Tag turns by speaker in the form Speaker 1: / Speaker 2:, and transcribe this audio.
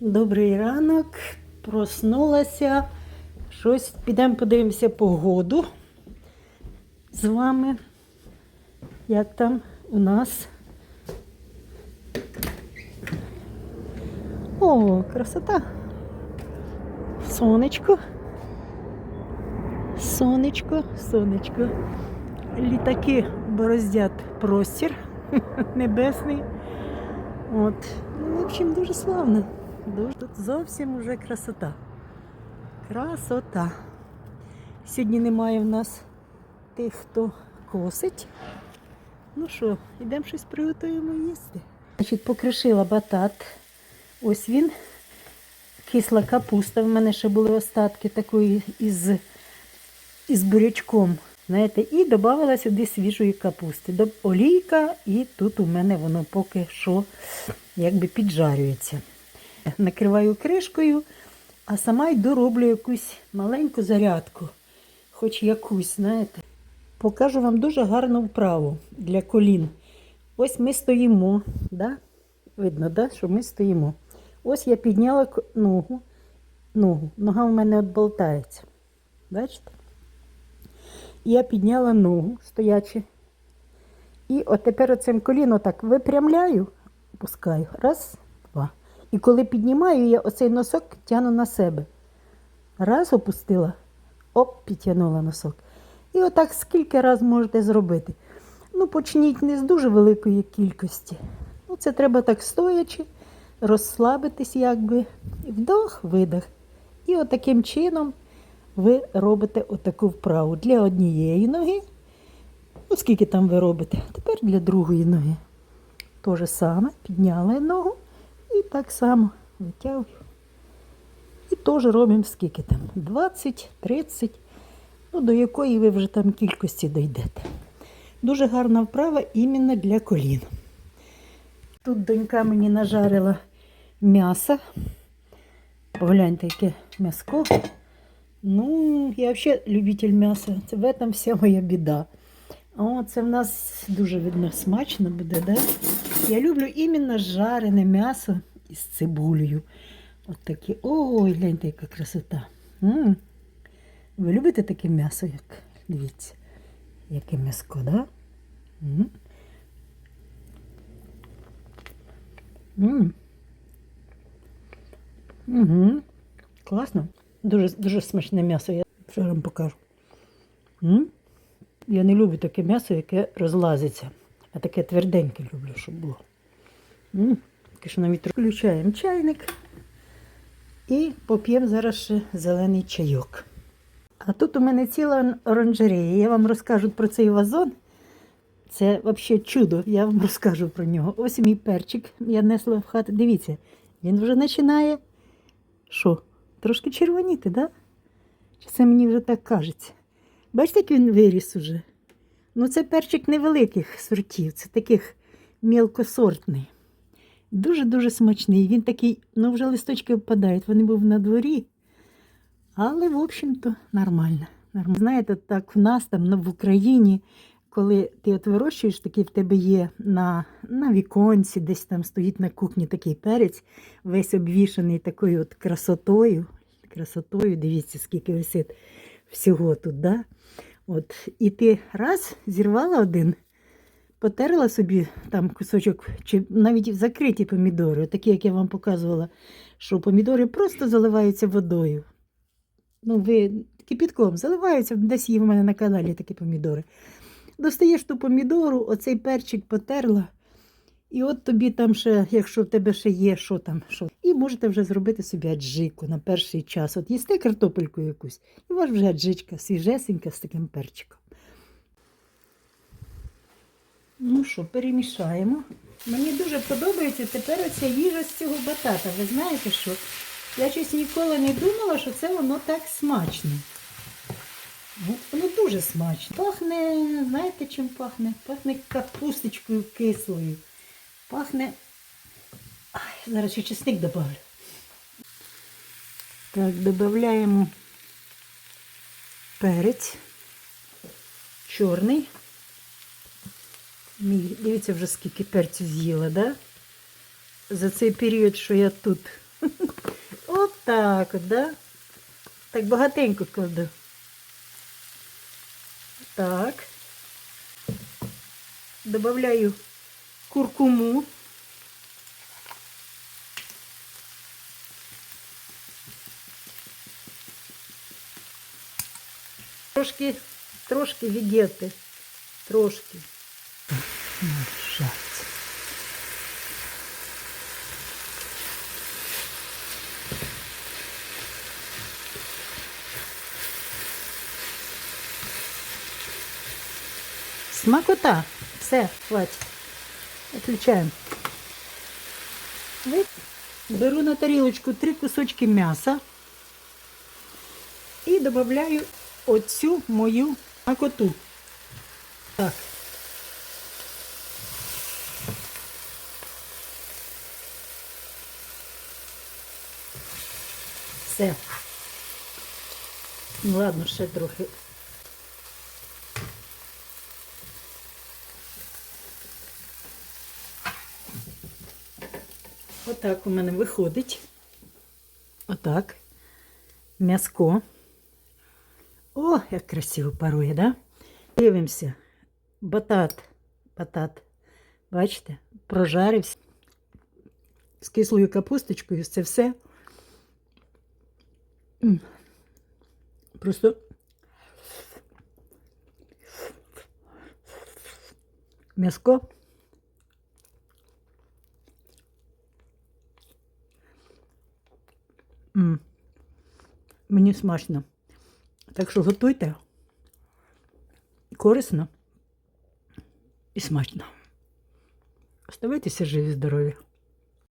Speaker 1: Добрий ранок. Проснулася. Щось підемо подивимося погоду з вами. Як там у нас? О, красота. Сонечко. Сонечко, сонечко. Літаки бороздять простір небесний. От. Ну, в общем, дуже славно. Дуже тут зовсім уже красота. Красота. Сьогодні немає в нас тих, хто косить. Ну що, йдемо щось приготуємо їсти. Значить, покришила батат. Ось він. Кисла капуста. В мене ще були остатки такої із, із бурячком. Знаєте, і додала сюди свіжої капусти. Олійка, і тут у мене воно поки що якби піджарюється. Накриваю кришкою, а сама йду роблю якусь маленьку зарядку, хоч якусь, знаєте. Покажу вам дуже гарну вправу для колін. Ось ми стоїмо, да? видно, да? що ми стоїмо. Ось я підняла ногу, ногу. нога в мене отболтається. Бачите? Я підняла ногу стоячи. І от тепер оцим коліно так випрямляю, пускаю. Раз. І коли піднімаю, я оцей носок тягну на себе. Раз опустила, оп, підтягнула носок. І отак скільки раз можете зробити. Ну, почніть не з дуже великої кількості. Ну, це треба так стоячи, розслабитись, якби. Вдох, видох. І отаким чином ви робите отаку вправу для однієї ноги. Ну, скільки там ви робите? Тепер для другої ноги. То же саме, підняли ногу і так само витягую. І теж робимо скільки там? 20, 30, ну, до якої ви вже там кількості дійдете. Дуже гарна вправа іменно для колін. Тут донька мені нажарила м'ясо. Погляньте, яке м'яско. Ну, я взагалі любитель м'яса. Це в этом вся моя біда. О, це в нас дуже видно смачно буде, да? Я люблю іменно жарене м'ясо із цибулею. От таке. Ой, гляньте, яка красота. м Ви любите таке м'ясо, як дивіться, яке м'яско, да? м м Угу. Класно. Дуже, дуже смачне м'ясо. Я ще вам покажу. м Я не люблю таке м'ясо, яке розлазиться. А таке тверденьке люблю, щоб було. Таке, що навіть включаємо чайник і поп'ємо зараз ще зелений чайок. А тут у мене ціла оранжерея. Я вам розкажу про цей вазон. Це взагалі чудо, я вам розкажу про нього. Ось мій перчик я несла в хату. Дивіться, він вже починає. Що? Трошки червоніти, да? Чи це мені вже так кажеться? Бачите, як він виріс уже? Ну, це перчик невеликих сортів, це таких мілкосортний. Дуже-дуже смачний. Він такий, ну вже листочки впадають. Вони був на дворі. Але, в общем-то, нормально. нормально. Знаєте, так в нас там ну, в Україні, коли ти от вирощуєш, такий в тебе є на, на віконці, десь там стоїть на кухні такий перець, весь обвішаний такою от красотою. Красотою, дивіться, скільки висить всього тут, да? От, і ти раз зірвала один, потерла собі там кусочок, чи навіть закриті помідори, такі, як я вам показувала, що помідори просто заливаються водою. Ну, ви кипітком заливаються, десь є в мене на каналі такі помідори. Достаєш ту помідору, оцей перчик потерла. І от тобі там ще, якщо в тебе ще є, що там, що. І можете вже зробити собі аджику на перший час. От їсте картопельку якусь, і у вас вже аджичка свіжесенька з таким перчиком. Ну що, перемішаємо. Мені дуже подобається тепер оця їжа з цього батата. Ви знаєте що? Я щось ніколи не думала, що це воно так смачно. Ну, Воно дуже смачно. Пахне, знаєте, чим пахне? Пахне капусточкою кислою. Пахне. Ай, зараз ще чесник добавлю. Так, додаємо перець. Чорний. Дивіться вже скільки перцю з'їла, да? За цей період, що я тут От так да? Так багатенько кладу. Так. Добавляю куркуму. Трошки, трошки відєти. Трошки. Смакота. Все, хватит. Отключаем. Беру на тарілочку три кусочки м'яса і додаю оцю мою смакоту. Так. Все. Ну ладно, ще трохи. Отак у мене виходить. Отак. М'яско. О, як красиво парує, да? Дивимося. Батат. Батат. Бачите, прожарився. З кислою капусточкою це все. Просто м'яско. М. Мені смачно. Так що готуйте. Корисно і смачно. Оставайтеся живі, здорові.